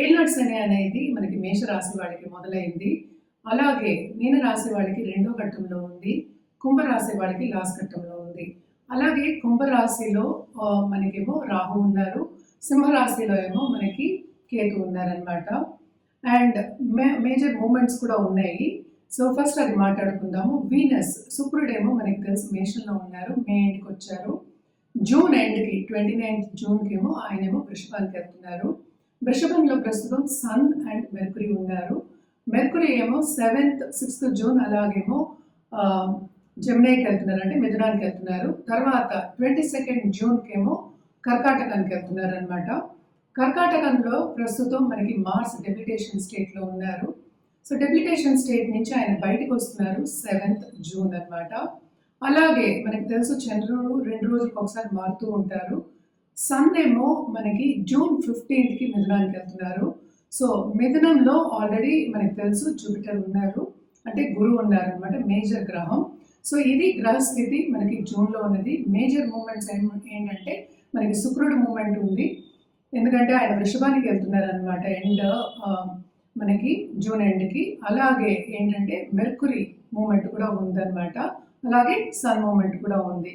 ఏళ్ళనాటి శని అనేది మనకి మేషరాశి వాళ్ళకి మొదలైంది. అలాగే మీన రాశి వాళ్ళకి రెండో ఘట్టంలో ఉంది. కుంభరాశి వాళ్ళకి లాస్ట్ ఘట్టంలో ఉంది. అలాగే కుంభరాశిలో మనకేమో రాహు ఉన్నారు. సింహరాశిలో ఏమో మనకి కేతు ఉన్నారనమాట అండ్ మే మేజర్ మూమెంట్స్ కూడా ఉన్నాయి. సో ఫస్ట్ అది మాట్లాడుకుందాము. వీనస్ శుక్రుడేమో మనకి తెలుసు మేషంలో ఉన్నారు. మే ఎండ్కి వచ్చారు. జూన్ ఎండ్కి ట్వంటీ నైన్త్ జూన్కి ఏమో ఆయనేమో వృషభానికి వెళ్తున్నారు. వృషభంలో ప్రస్తుతం సన్ అండ్ మెర్కురీ ఉన్నారు. మెర్కురీ ఏమో సెవెంత్ సిక్స్త్ జూన్ అలాగేమో జమ్నాయికి వెళ్తున్నారు అంటే మిథునానికి వెళ్తున్నారు. తర్వాత ట్వంటీ సెకండ్ జూన్కి ఏమో కర్కాటకానికి వెళ్తున్నారు అనమాట కర్కాటకంలో ప్రస్తుతం మనకి మార్స్ డెప్యుటేషన్ స్టేట్లో ఉన్నారు. సో డెప్యుటేషన్ స్టేట్ నుంచి ఆయన బయటకు వస్తున్నారు సెవెంత్ జూన్ అన్నమాట. అలాగే మనకి తెలుసు చంద్రుడు రెండు రోజులకు ఒకసారి మారుతూ ఉంటారు. సన్ ఏమో మనకి జూన్ ఫిఫ్టీన్త్కి మిథునానికి వెళ్తున్నారు. సో మిథునంలో ఆల్రెడీ మనకి తెలుసు జూపిటర్ ఉన్నారు. అంటే గురువు ఉన్నారు అనమాట మేజర్ గ్రహం. సో ఇది గ్రహస్థితి మనకి జూన్లో ఉన్నది. మేజర్ మూమెంట్స్ ఏంటంటే మనకి శుక్రుడు మూమెంట్ ఉంది. ఎందుకంటే ఆయన వృషభానికి వెళ్తున్నారు అనమాట ఎండ్ uh, మనకి జూన్ ఎండ్కి అలాగే ఏంటంటే మెర్కురీ మూమెంట్ కూడా ఉందన్నమాట. అలాగే సన్ మూమెంట్ కూడా ఉంది.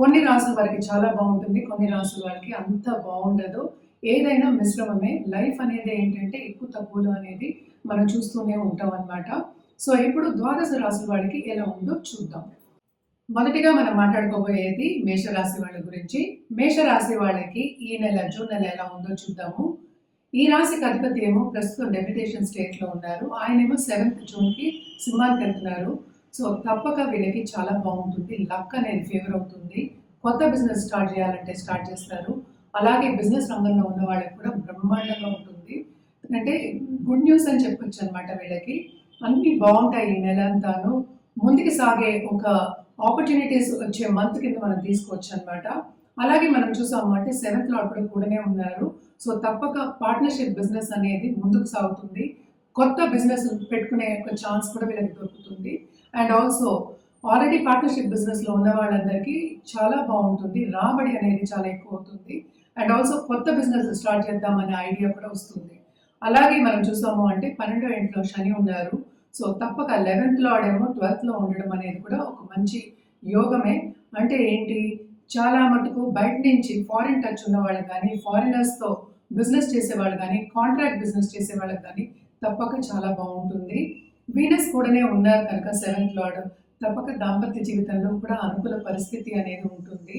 కొన్ని రాసుల వారికి చాలా బాగుంటుంది కొన్ని రాసుల వారికి అంత బాగుండదు. ఏదైనా మిశ్రమమే. లైఫ్ అనేది ఏంటంటే ఎక్కువ తక్కువలో అనేది మనం చూస్తూనే ఉంటాం అన్నమాట. సో ఇప్పుడు ద్వాదశ రాసుల వాడికి ఎలా ఉందో చూద్దాం. మొదటిగా మనం మాట్లాడుకోబోయేది మేషరాశి వాళ్ళ గురించి. మేషరాశి వాళ్ళకి ఈ నెల జూన్ నెల ఎలా ఉందో చూద్దాము. ఈ రాశికి అధిపతి ఏమో ప్రస్తుతం డెప్యుటేషన్ స్టేట్లో ఉన్నారు. ఆయన ఏమో సెవెంత్ జూన్కి సినిమాకి సింహానికి వెళ్తున్నారు. సో తప్పక వీళ్ళకి చాలా బాగుంటుంది. లక్ అనేది ఫేవర్ అవుతుంది. కొత్త బిజినెస్ స్టార్ట్ చేయాలంటే స్టార్ట్ చేస్తారు. అలాగే బిజినెస్ రంగంలో ఉన్న వాళ్ళకి కూడా బ్రహ్మాండంగా ఉంటుంది. అంటే గుడ్ న్యూస్ అని చెప్పొచ్చు అనమాట వీళ్ళకి. అన్ని బాగుంటాయి ఈ నెల అంతాను ముందుకు సాగే ఒక ఆపర్చునిటీస్ వచ్చే మంత్ కింద మనం తీసుకోవచ్చు అనమాట అలాగే మనం చూసాము అంటే సెవెంత్ లాట్ కూడా కూడానే ఉన్నారు. సో తప్పక పార్ట్నర్షిప్ బిజినెస్ అనేది ముందుకు సాగుతుంది. కొత్త బిజినెస్ పెట్టుకునే ఒక ఛాన్స్ కూడా వీళ్ళకి దొరుకుతుంది. అండ్ ఆల్సో ఆల్రెడీ పార్ట్నర్షిప్ బిజినెస్లో ఉన్న వాళ్ళందరికీ చాలా బాగుంటుంది. రాబడి అనేది చాలా ఎక్కువ అవుతుంది. అండ్ ఆల్సో కొత్త బిజినెస్ స్టార్ట్ చేద్దామనే ఐడియా కూడా వస్తుంది. అలాగే మనం చూసాము అంటే పన్నెండో ఇంట్లో శని ఉన్నారు. సో తప్పక లెవెన్త్లో ఆడేమో ట్వెల్త్లో ఉండడం అనేది కూడా ఒక మంచి యోగమే. అంటే ఏంటి? చాలా మటుకు బయట నుంచి ఫారిన్ టచ్ ఉన్న వాళ్ళకి కానీ ఫారినర్స్తో బిజినెస్ చేసే వాళ్ళు కానీ కాంట్రాక్ట్ బిజినెస్ చేసే వాళ్ళకి కానీ తప్పక చాలా బాగుంటుంది. వీనస్ కూడానే ఉన్నారు కనుక సెవెంత్ లార్డ్ తప్పక దాంపత్య జీవితంలో కూడా అనుకూల పరిస్థితి అనేది ఉంటుంది.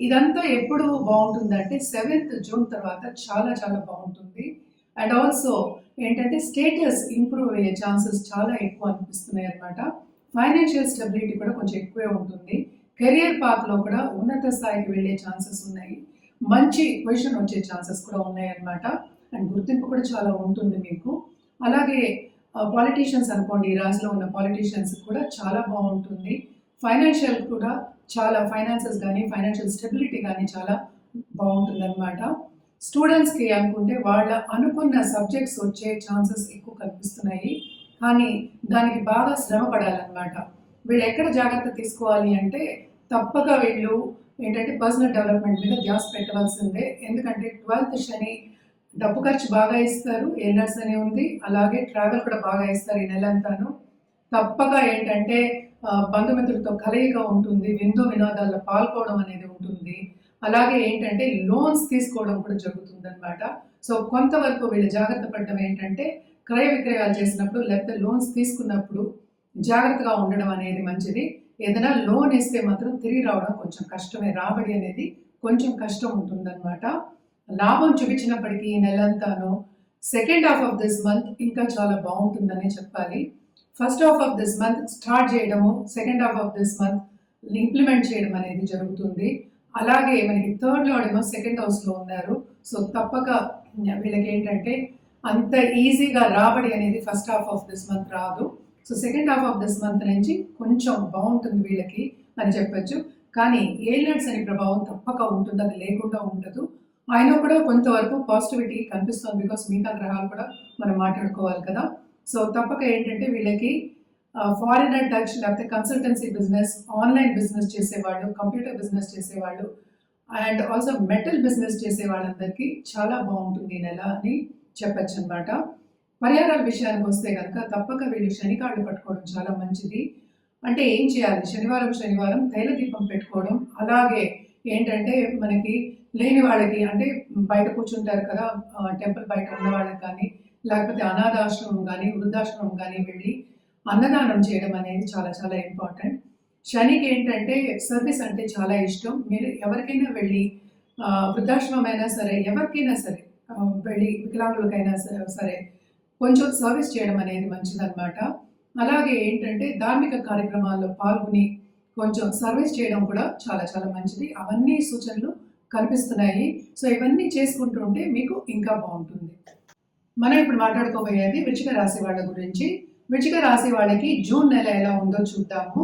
ఇదంతా ఎప్పుడు బాగుంటుందంటే సెవెంత్ జూన్ తర్వాత చాలా చాలా బాగుంటుంది. అండ్ ఆల్సో ఏంటంటే స్టేటస్ ఇంప్రూవ్ అయ్యే ఛాన్సెస్ చాలా ఎక్కువ అనిపిస్తున్నాయి అనమాట ఫైనాన్షియల్ స్టెబిలిటీ కూడా కొంచెం ఎక్కువే ఉంటుంది. కెరియర్ పాత్లో కూడా ఉన్నత స్థాయికి వెళ్ళే ఛాన్సెస్ ఉన్నాయి. మంచి పొజిషన్ వచ్చే ఛాన్సెస్ కూడా ఉన్నాయి అన్నమాట. అండ్ గుర్తింపు కూడా చాలా ఉంటుంది మీకు. అలాగే పాలిటీషియన్స్ అనుకోండి ఈ ఉన్న పాలిటీషియన్స్ కూడా చాలా బాగుంటుంది. ఫైనాన్షియల్ కూడా చాలా ఫైనాన్సెస్ కానీ ఫైనాన్షియల్ స్టెబిలిటీ కానీ చాలా బాగుంటుంది అనమాట స్టూడెంట్స్కి అనుకుంటే వాళ్ళ అనుకున్న సబ్జెక్ట్స్ వచ్చే ఛాన్సెస్ ఎక్కువ కనిపిస్తున్నాయి. కానీ దానికి బాగా శ్రమ పడాలన్నమాట. వీళ్ళు ఎక్కడ జాగ్రత్త తీసుకోవాలి అంటే తప్పక వీళ్ళు ఏంటంటే పర్సనల్ డెవలప్మెంట్ మీద ధ్యాస పెట్టవలసిందే. ఎందుకంటే ట్వెల్త్ శని డబ్బు ఖర్చు బాగా ఇస్తారు ఎన్నర్స్ అని ఉంది. అలాగే ట్రావెల్ కూడా బాగా ఇస్తారు ఈ నెలంతాను. తప్పక ఏంటంటే బంధుమిత్రులతో కలయిక ఉంటుంది విందు వినోదాల్లో పాల్గొనడం అనేది ఉంటుంది. అలాగే ఏంటంటే లోన్స్ తీసుకోవడం కూడా జరుగుతుంది అనమాట సో కొంతవరకు వీళ్ళు జాగ్రత్త పడడం ఏంటంటే క్రయ విక్రయాలు చేసినప్పుడు లేకపోతే లోన్స్ తీసుకున్నప్పుడు జాగ్రత్తగా ఉండడం అనేది మంచిది. ఏదైనా లోన్ ఇస్తే మాత్రం తిరిగి రావడం కొంచెం కష్టమే. రాబడి అనేది కొంచెం కష్టం ఉంటుందన్నమాట. లాభం చూపించినప్పటికీ ఈ నెలంతాను second half of this month ఇంకా చాలా బాగుంటుందని చెప్పాలి. First half of this month start చేయడము second half of this month implement చేయడం అనేది జరుగుతుంది. అలాగే మనకి థర్డ్లో ఏమో సెకండ్ హౌస్లో ఉన్నారు. సో తప్పక వీళ్ళకి ఏంటంటే అంత ఈజీగా రాబడి అనేది first half of this month రాదు. So second half of this month నుంచి కొంచెం బాగుంటుంది వీళ్ళకి అని చెప్పొచ్చు. కానీ ఏలినట్స్ అనే ప్రభావం తప్పక ఉంటుంది అది లేకుండా ఉండదు. అయినా కూడా కొంతవరకు పాజిటివిటీ కనిపిస్తుంది బికాస్ మిగతా గ్రహాలు కూడా మనం మాట్లాడుకోవాలి కదా. సో తప్పక ఏంటంటే వీళ్ళకి ఫారినర్ టచ్ లేకపోతే కన్సల్టెన్సీ బిజినెస్ ఆన్లైన్ బిజినెస్ చేసేవాళ్ళు కంప్యూటర్ బిజినెస్ చేసేవాళ్ళు అండ్ ఆల్సో మెటల్ బిజినెస్ చేసే వాళ్ళందరికీ చాలా బాగుంటుంది ఈ నెల అని చెప్పచ్చు అనమాట పరిహారాల విషయానికి వస్తే కనుక తప్పక వీళ్ళు శనికాళ్ళు పట్టుకోవడం చాలా మంచిది. అంటే ఏం చేయాలి? శనివారం శనివారం తైల దీపం పెట్టుకోవడం అలాగే ఏంటంటే మనకి లేని వాళ్ళకి అంటే బయట కూర్చుంటారు కదా టెంపుల్ బయట ఉన్న వాళ్ళకి కానీ లేకపోతే అనాథాశ్రమం కానీ వృద్ధాశ్రమం కానీ వెళ్ళి అన్నదానం చేయడం అనేది చాలా చాలా ఇంపార్టెంట్. శనికి ఏంటంటే సర్వీస్ అంటే చాలా ఇష్టం. మీరు ఎవరికైనా వెళ్ళి వృద్ధాశ్రమం అయినా సరే ఎవరికైనా సరే వెళ్ళి వికలాంగులకైనా సరే సరే కొంచెం సర్వీస్ చేయడం అనేది మంచిదన్నమాట. అలాగే ఏంటంటే ధార్మిక కార్యక్రమాల్లో పాల్గొని కొంచెం సర్వీస్ చేయడం కూడా చాలా చాలా మంచిది. అవన్నీ సూచనలు కనిపిస్తున్నాయి. సో ఇవన్నీ చేసుకుంటూ ఉంటే మీకు ఇంకా బాగుంటుంది. మనం ఇప్పుడు మాట్లాడుకోబోయేది వృచ్చిక రాశి వాళ్ళ గురించి. వృచ్చిక రాశి వాళ్ళకి జూన్ నెల ఎలా ఉందో చూద్దాము.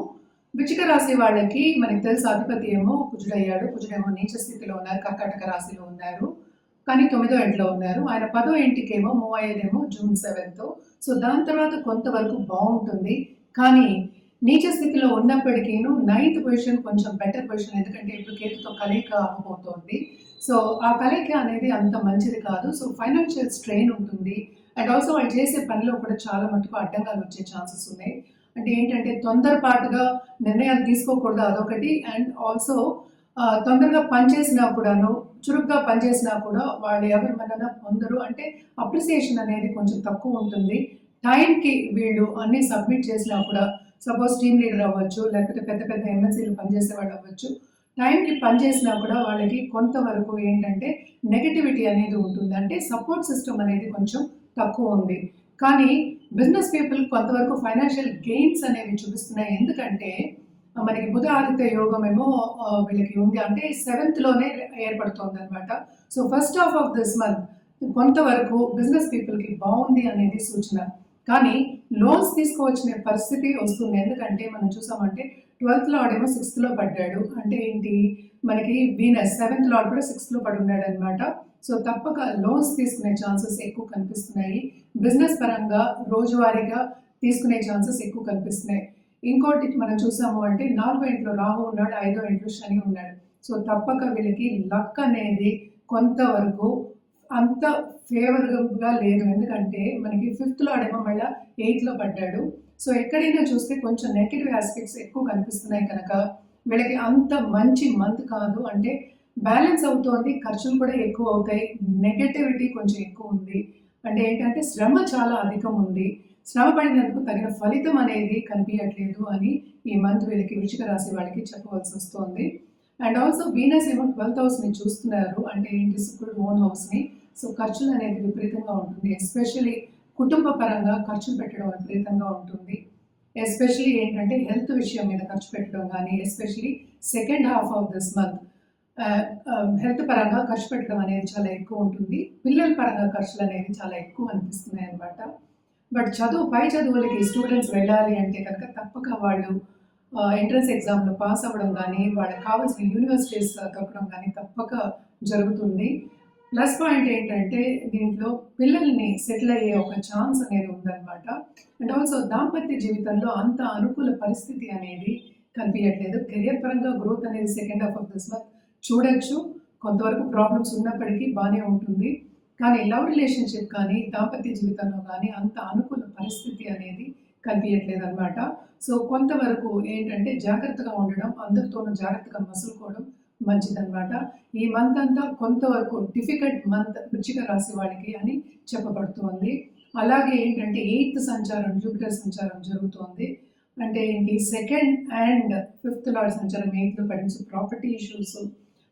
వృచ్చిక రాశి వాళ్ళకి మనకి తెలుసు అధిపతి ఏమో కుజుడయ్యాడు. కుజుడేమో నీచ స్థితిలో ఉన్నారు కర్కాటక రాశిలో ఉన్నారు. కానీ తొమ్మిదో ఇంట్లో ఉన్నారు. ఆయన పదో ఇంటికేమో మూవ్ అయ్యేదేమో జూన్ సెవెన్త్ సో దాని తర్వాత కొంతవరకు బాగుంటుంది. కానీ నీచ స్థితిలో ఉన్నప్పటికీను నైన్త్ పొజిషన్ కొంచెం బెటర్ పొజిషన్ ఎందుకంటే ఇప్పుడు కేతుతో కలయిక అవ్వబోతోంది. సో ఆ కలయిక అనేది అంత మంచిది కాదు. సో ఫైనాన్షియల్ స్ట్రెయిన్ ఉంటుంది. అండ్ ఆల్సో వాళ్ళు చేసే పనిలో కూడా చాలా మటుకు అడ్డంగాలు వచ్చే ఛాన్సెస్ ఉన్నాయి. అంటే ఏంటంటే తొందరపాటుగా నిర్ణయాలు తీసుకోకూడదు అదొకటి. అండ్ ఆల్సో తొందరగా పనిచేసినా కూడాను చురుగ్గా పనిచేసినా కూడా వాళ్ళు ఎవరి మన పొందరు. అంటే అప్రిసియేషన్ అనేది కొంచెం తక్కువ ఉంటుంది. టైంకి వీళ్ళు అన్ని సబ్మిట్ చేసినా కూడా సపోజ్ టీమ్ లీడర్ అవ్వచ్చు లేకపోతే పెద్ద పెద్ద ఎమ్మెల్సీలు పనిచేసేవాడు అవ్వచ్చు. టైంకి పనిచేసినా కూడా వాళ్ళకి కొంతవరకు ఏంటంటే నెగటివిటీ అనేది ఉంటుంది. అంటే సపోర్ట్ సిస్టమ్ అనేది కొంచెం తక్కువ ఉంది. కానీ బిజినెస్ పీపుల్ కొంతవరకు ఫైనాన్షియల్ గెయిన్స్ అనేవి చూపిస్తున్నాయి. ఎందుకంటే మనకి బుధ ఆదిత్య యోగం ఏమో వీళ్ళకి ఉంది. అంటే సెవెంత్లోనే అనమాట so first half of this month కొంతవరకు బిజినెస్ పీపుల్కి బాగుంది అనేది సూచన. కానీ లోన్స్ తీసుకోవచ్చిన పరిస్థితి వస్తుంది. ఎందుకంటే మనం చూసామంటే ట్వెల్త్ లాడ్ ఏమో పడ్డాడు. అంటే ఏంటి? మనకి వీనస్ సెవెంత్ లాడ్ కూడా సిక్స్త్లో పడి ఉన్నాడు అనమాట సో తప్పక లోన్స్ తీసుకునే ఛాన్సెస్ ఎక్కువ కనిపిస్తున్నాయి. బిజినెస్ పరంగా రోజువారీగా తీసుకునే ఛాన్సెస్ ఎక్కువ కనిపిస్తున్నాయి. ఇంకోటి మనం చూసాము అంటే నాలుగో ఇంట్లో రాహు ఉన్నాడు ఐదో ఇంట్లో శని ఉన్నాడు. సో తప్పక వీళ్ళకి లక్ అనేది కొంతవరకు అంత ఫేవరబుల్గా లేదు. ఎందుకంటే మనకి ఫిఫ్త్లో ఆడేమో మళ్ళీ ఎయిత్లో పడ్డాడు. సో ఎక్కడైనా చూస్తే కొంచెం నెగిటివ్ ఆస్పెక్ట్స్ ఎక్కువ కనిపిస్తున్నాయి కనుక వీళ్ళకి అంత మంచి మంత్ కాదు. అంటే బ్యాలెన్స్ అవుతోంది ఖర్చులు కూడా ఎక్కువ అవుతాయి నెగటివిటీ కొంచెం ఎక్కువ ఉంది. అంటే ఏంటంటే శ్రమ చాలా అధికం ఉంది. శ్రమ పడినందుకు తగిన ఫలితం అనేది కనిపించట్లేదు అని ఈ మంత్ వీళ్ళకి వృషిక రాశి వాళ్ళకి చెప్పవలసి వస్తుంది. అండ్ ఆల్సో వీనస్ ఏమో ట్వెల్త్ హౌస్ని చూస్తున్నారు. అంటే ఏంటి శుక్రుడు ఓన్ హౌస్ని. సో ఖర్చులు అనేది విపరీతంగా ఉంటుంది. ఎస్పెషలీ కుటుంబ పరంగా ఖర్చులు పెట్టడం విపరీతంగా ఉంటుంది. ఎస్పెషలీ ఏంటంటే హెల్త్ విషయం మీద ఖర్చు పెట్టడం కానీ especially second half of this month health పరంగా ఖర్చు పెట్టడం అనేది చాలా ఎక్కువ ఉంటుంది. పిల్లల పరంగా ఖర్చులు అనేవి చాలా ఎక్కువ అనిపిస్తున్నాయి అన్నమాట. బట్ చదువు పై చదువులకి స్టూడెంట్స్ వెళ్ళాలి అంటే కనుక తప్పక వాళ్ళు ఎంట్రన్స్ ఎగ్జామ్లో పాస్ అవ్వడం కానీ వాళ్ళకి కావాల్సిన యూనివర్సిటీస్ దొరకడం కానీ తప్పక జరుగుతుంది. ప్లస్ పాయింట్ ఏంటంటే దీంట్లో పిల్లల్ని సెటిల్ అయ్యే ఒక ఛాన్స్ అనేది ఉందన్నమాట. అండ్ ఆల్సో దాంపత్య జీవితంలో అంత అనుకూల పరిస్థితి అనేది కనిపించట్లేదు. కెరియర్ పరంగా గ్రోత్ అనేది second half of this month చూడొచ్చు. కొంతవరకు ప్రాబ్లమ్స్ ఉన్నప్పటికీ బాగానే ఉంటుంది. కానీ లవ్ రిలేషన్షిప్ కానీ దాంపత్య జీవితంలో కానీ అంత అనుకూల పరిస్థితి అనేది కనిపించట్లేదు అనమాట సో కొంతవరకు ఏంటంటే జాగ్రత్తగా ఉండడం అందరితోనూ జాగ్రత్తగా మసులుకోవడం మంచిదన్నమాట. ఈ మంత్ అంతా కొంతవరకు డిఫికల్ట్ మంత్ వృచ్చిక రాశి వాళ్ళకి అని చెప్పబడుతోంది. అలాగే ఏంటంటే ఎయిత్ సంచారం జూపిటర్ సంచారం జరుగుతోంది. అంటే ఏంటి? సెకండ్ అండ్ ఫిఫ్త్ లార్డ్ సంచారం ఎయిత్లో పడించు ప్రాపర్టీ ఇష్యూస్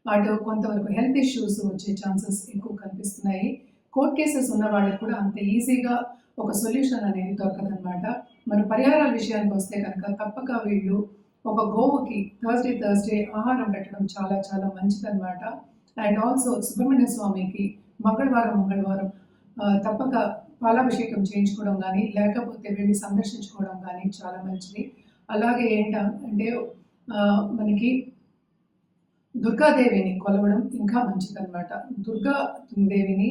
అటు కొంతవరకు హెల్త్ ఇష్యూస్ వచ్చే ఛాన్సెస్ ఎక్కువ కనిపిస్తున్నాయి. కోర్ట్ కేసెస్ ఉన్న వాళ్ళకి కూడా అంత ఈజీగా ఒక సొల్యూషన్ అనేది దొరకదనమాట మన పరిహారాల విషయానికి వస్తే కనుక తప్పక వీళ్ళు ఒక గోవుకి థర్స్డే థర్స్డే ఆహారం పెట్టడం చాలా చాలా మంచిదన్నమాట. అండ్ ఆల్సో సుబ్రహ్మణ్య స్వామికి మంగళవారం మంగళవారం తప్పక పాలాభిషేకం చేయించుకోవడం కానీ లేకపోతే వెళ్ళి సందర్శించుకోవడం కానీ చాలా మంచిది. అలాగే ఏంట అంటే మనకి దుర్గాదేవిని కొలవడం ఇంకా మంచిదన్నమాట. దుర్గా దేవిని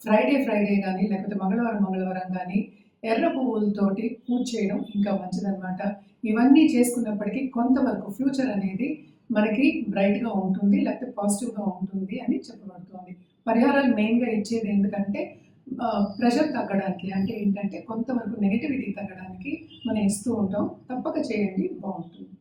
ఫ్రైడే ఫ్రైడే కానీ లేకపోతే మంగళవారం మంగళవారం కానీ ఎర్ర పువ్వులతోటి పూజ చేయడం ఇంకా మంచిదన్నమాట. ఇవన్నీ చేసుకున్నప్పటికీ కొంతవరకు ఫ్యూచర్ అనేది మనకి బ్రైట్గా ఉంటుంది లేకపోతే పాజిటివ్గా ఉంటుంది అని చెప్పబడుతుంది. పరిహారాలు మెయిన్గా ఇచ్చేది ఎందుకంటే ప్రెషర్ తగ్గడానికి అంటే ఏంటంటే కొంతవరకు నెగిటివిటీ తగ్గడానికి మనం ఇస్తూ ఉంటాం. తప్పక చేయండి బాగుంటుంది.